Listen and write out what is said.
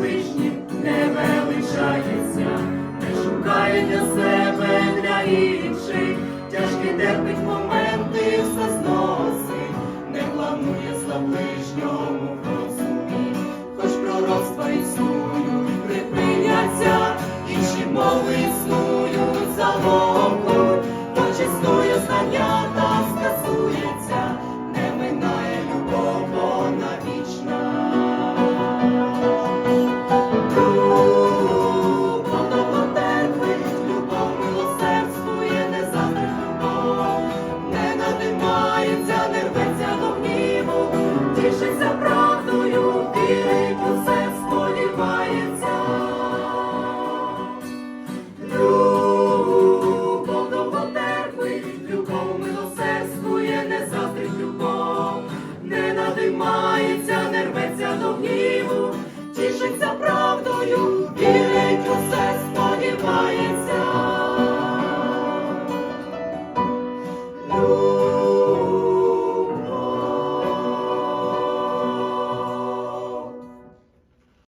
Всевишнім не величається, не шукає для себе, для інших, Тяжкі терпить моменти все зносить, не планує зла ближньому. Thank you.